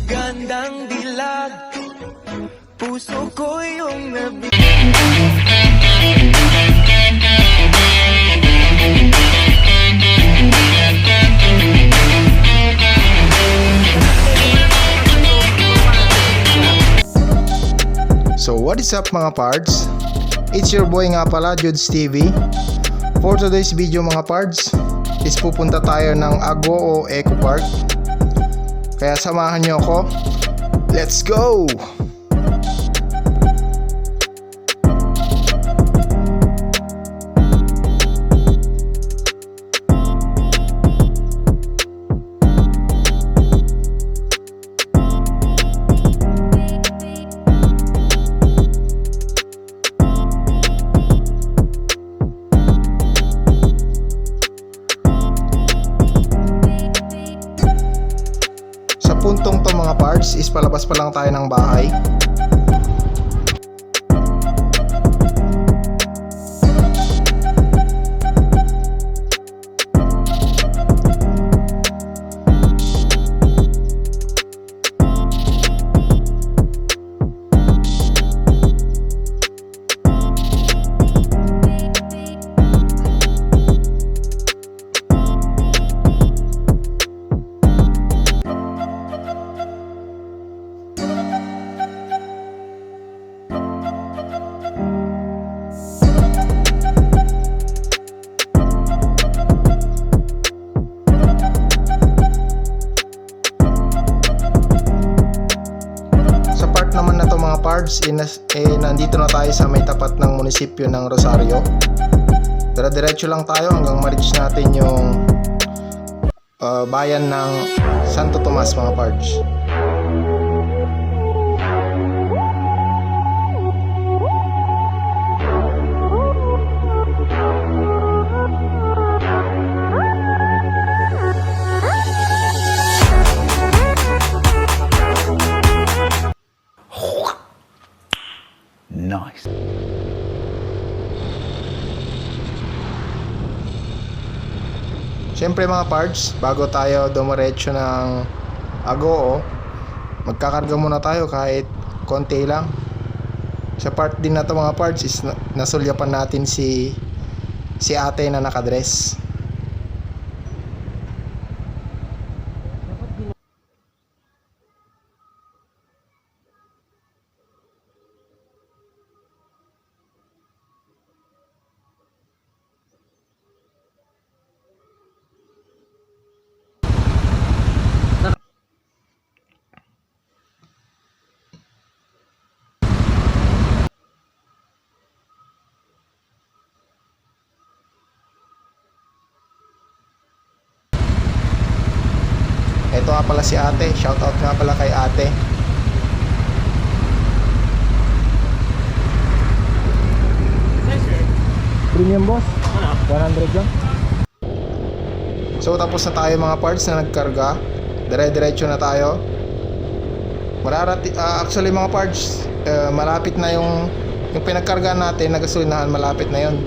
magandang dilag Puso ko yung nabi So what is up mga pards? It's your boy nga pala, Judes TV. For today's video mga pards, is pupunta tayo ng Agoo Eco Park. Kaya samahan nyo ako. Let's go! Pards is palabas pa lang tayo ng bahay. Pards, eh, eh, nandito na tayo sa may tapat ng munisipyo ng Rosario. Pero diretso lang tayo hanggang ma-reach natin yung uh, bayan ng Santo Tomas mga pards. Nice. Siyempre mga parts, bago tayo dumiretso ng Agoo, magkakarga muna tayo kahit konti lang. Sa part din na to mga parts is na- nasulyapan natin si si ate na nakadress. Ito nga pala si ate. Shoutout nga pala kay ate. Premium boss? 100 lang. So tapos na tayo mga parts na nagkarga. Dire-diretso na tayo. Mararati ah, actually mga parts eh, malapit na yung yung pinagkarga natin na gasolinahan malapit na yon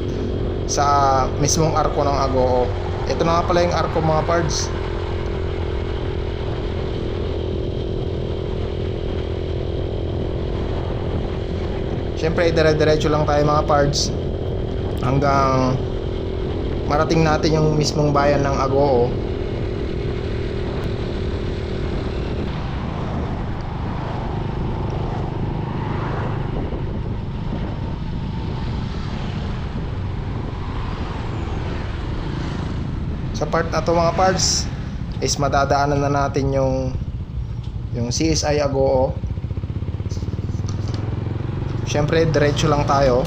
sa mismong arko ng Agoo. Ito na nga pala yung arko mga parts. Siyempre, dire-diretso lang tayo mga parts hanggang marating natin yung mismong bayan ng Agoo. Sa part na to mga parts is madadaanan na natin yung yung CSI Agoo Siyempre, diretso lang tayo.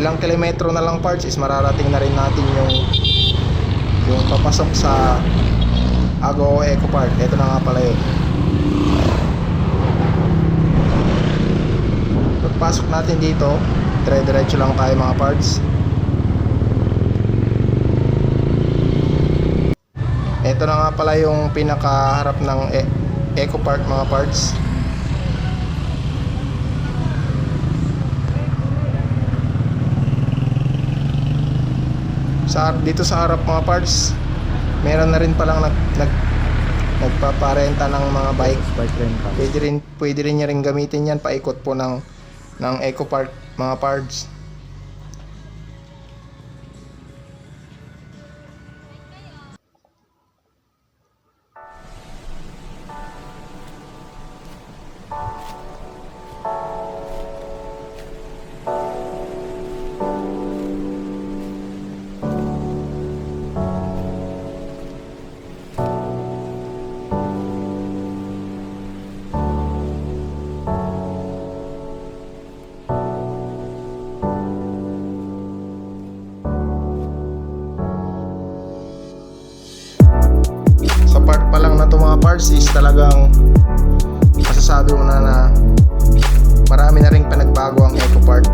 Ilang kilometro na lang parts is mararating na rin natin yung yung papasok sa Agoo Eco Park. Ito na nga pala yun. Pagpasok natin dito, dire-diretso lang tayo mga parts. Ito na nga pala yung pinakaharap ng e- Eco Park mga parts. Sa dito sa harap mga parts meron na rin palang nag, nag nagpaparenta ng mga bike. Bike rental. Pwede rin pwede rin niya rin gamitin 'yan paikot po ng ng Eco Park mga parts. Talagang masasabi mo na na marami na rin pinagbago ang Eco Park.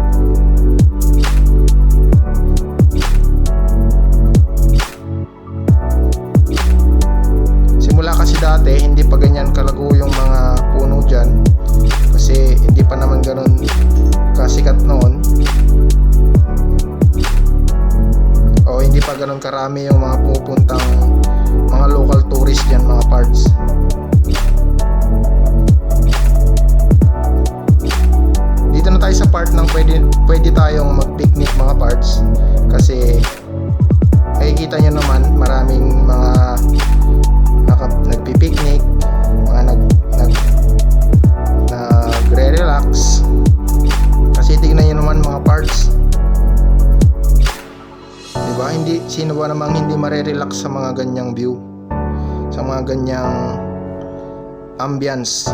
Simula kasi dati hindi pa ganyan kalago yung mga puno dyan. Kasi hindi pa naman ganun kasikat noon. O hindi pa ganun karami yung mga pupuntang mga local tourist dyan mga parts na tayo sa part ng pwede, pwede tayong mag picnic mga parts kasi makikita nyo naman maraming mga naka, nagpipiknik mga nag, nag nagre-relax kasi tignan nyo naman mga parts Diba? Hindi, sino ba namang hindi marerelax sa mga ganyang view? Sa mga ganyang ambience?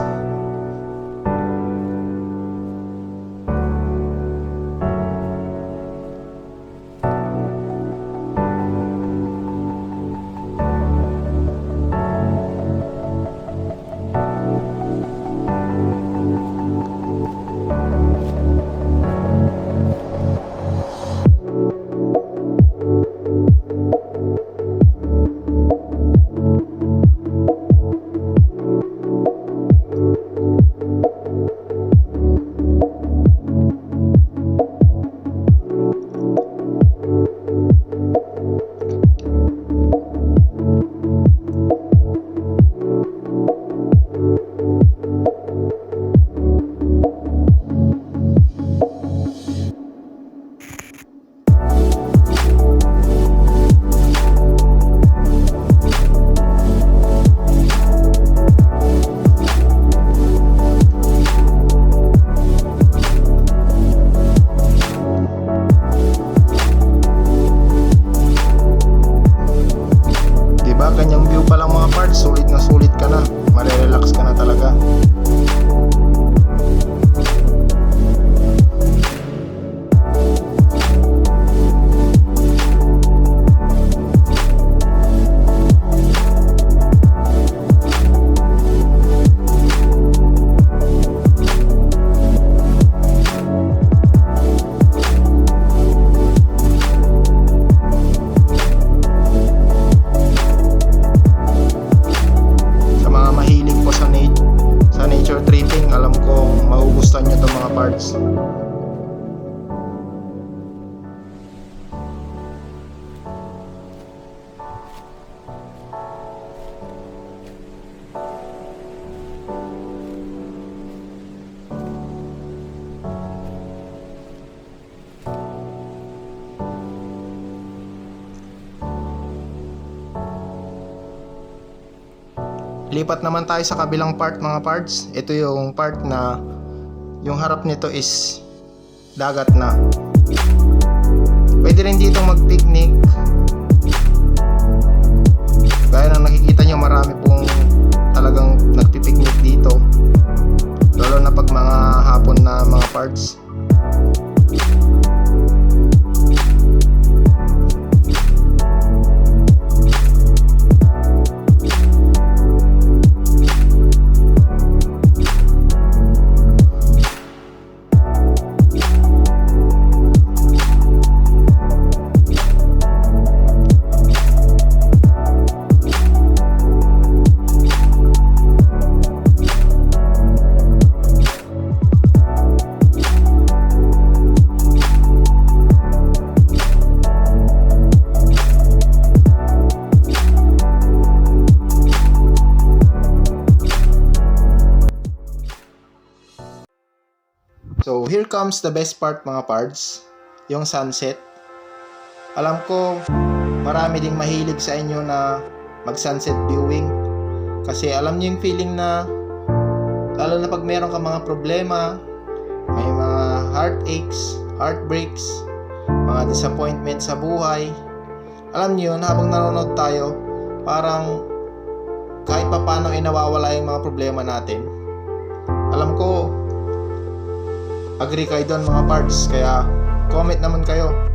Lipat naman tayo sa kabilang part mga parts. Ito yung part na yung harap nito is dagat na. Pwede rin dito mag picnic gaya ng nakikita nyo marami pong talagang nagpipiknik dito. Lalo na pag mga hapon na mga parts So, here comes the best part mga pards, yung sunset. Alam ko, marami ding mahilig sa inyo na mag-sunset viewing. Kasi alam niyo yung feeling na, lalo na pag meron ka mga problema, may mga heartaches, heartbreaks, mga disappointment sa buhay. Alam niyo yun, habang nanonood tayo, parang kahit pa paano ay nawawala yung mga problema natin. Alam ko, agree kayo doon mga parts, kaya comment naman kayo.